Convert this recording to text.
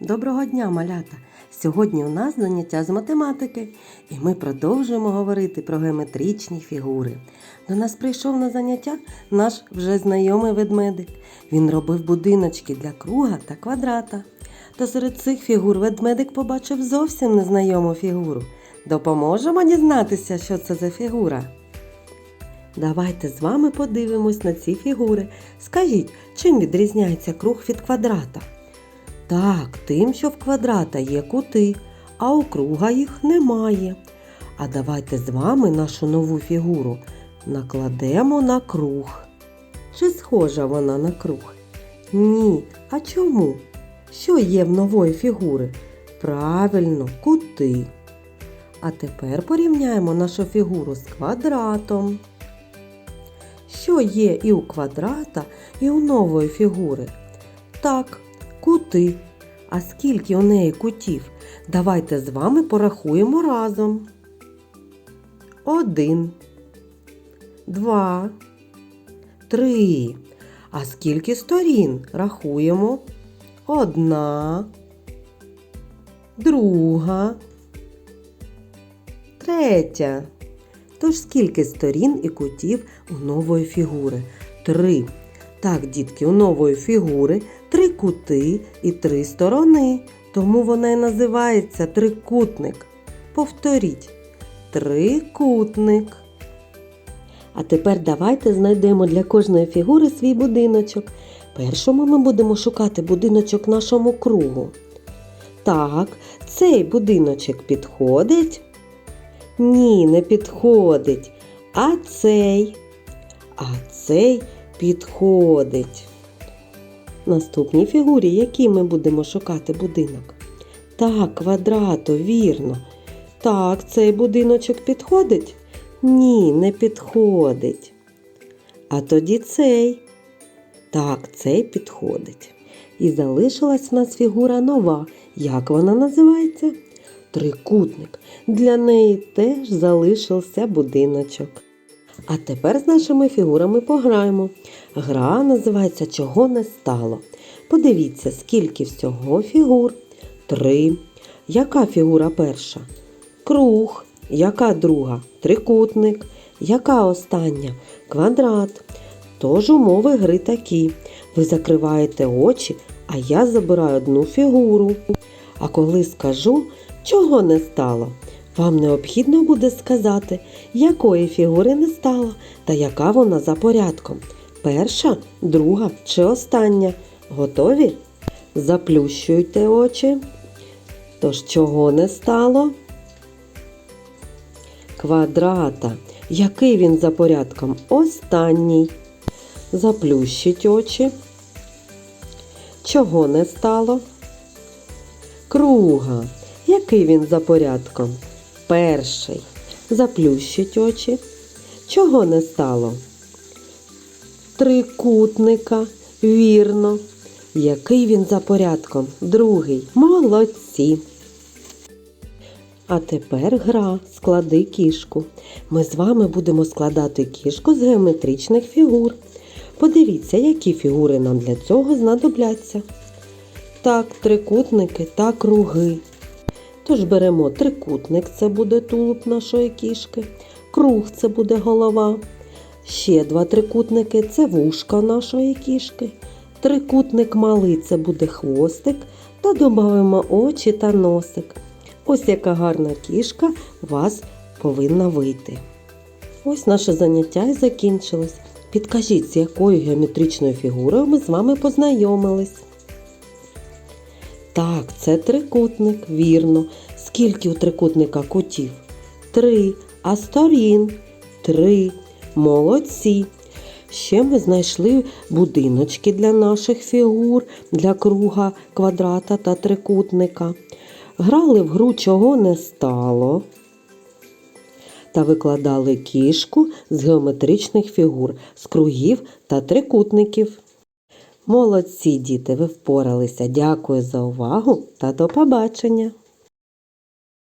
Доброго дня, малята! Сьогодні у нас заняття з математики, і ми продовжуємо говорити про геометричні фігури. До нас прийшов на заняття наш вже знайомий ведмедик. Він робив будиночки для круга та квадрата. Та серед цих фігур ведмедик побачив зовсім незнайому фігуру. Допоможемо дізнатися, що це за фігура. Давайте з вами подивимось на ці фігури. Скажіть, чим відрізняється круг від квадрата? Так, тим, що в квадрата є кути, а у їх немає. А давайте з вами нашу нову фігуру накладемо на круг. Чи схожа вона на круг? Ні. А чому? Що є в нової фігури? Правильно, кути. А тепер порівняємо нашу фігуру з квадратом. Що є і у квадрата, і у нової фігури? Так, кути. А скільки у неї кутів? Давайте з вами порахуємо разом. Один, два, три. А скільки сторін рахуємо? Одна, друга, третя. Тож скільки сторін і кутів у нової фігури? Три. Так, дітки, у нової фігури три кути і три сторони. Тому вона і називається трикутник. Повторіть. Трикутник. А тепер давайте знайдемо для кожної фігури свій будиночок. Першому ми будемо шукати будиночок нашому кругу. Так, цей будиночок підходить. Ні, не підходить. А цей. А цей підходить. Наступній фігурі, якій ми будемо шукати будинок? Так, квадрату, вірно. Так, цей будиночок підходить? Ні, не підходить. А тоді цей. Так, цей підходить. І залишилась в нас фігура нова. Як вона називається? Трикутник. Для неї теж залишився будиночок. А тепер з нашими фігурами пограємо. Гра називається Чого не стало. Подивіться, скільки всього фігур. Три. Яка фігура перша? Круг. Яка друга? Трикутник. Яка остання? Квадрат. Тож умови гри такі. Ви закриваєте очі, а я забираю одну фігуру. А коли скажу, чого не стало, вам необхідно буде сказати, якої фігури не стало та яка вона за порядком. Перша, друга чи остання. Готові? Заплющуйте очі. Тож чого не стало? Квадрата. Який він за порядком? Останній. Заплющіть очі. Чого не стало? Круга. Який він за порядком? Перший. Заплющить очі. Чого не стало? Трикутника. Вірно. Який він за порядком? Другий. Молодці. А тепер гра склади кішку. Ми з вами будемо складати кішку з геометричних фігур. Подивіться, які фігури нам для цього знадобляться. Так, трикутники та круги. Тож беремо трикутник, це буде тулуб нашої кішки, круг це буде голова. Ще два трикутники це вушка нашої кішки. Трикутник малий це буде хвостик. Та додаємо очі та носик. Ось яка гарна кішка вас повинна вийти. Ось наше заняття і закінчилось. Підкажіть, з якою геометричною фігурою ми з вами познайомились. Так, це трикутник, вірно. Скільки у трикутника кутів? Три. А сторін? Три. Молодці. Ще ми знайшли будиночки для наших фігур, для круга, квадрата та трикутника. Грали в гру чого не стало. Та викладали кішку з геометричних фігур, з кругів та трикутників. Молодці діти, ви впоралися. Дякую за увагу та до побачення!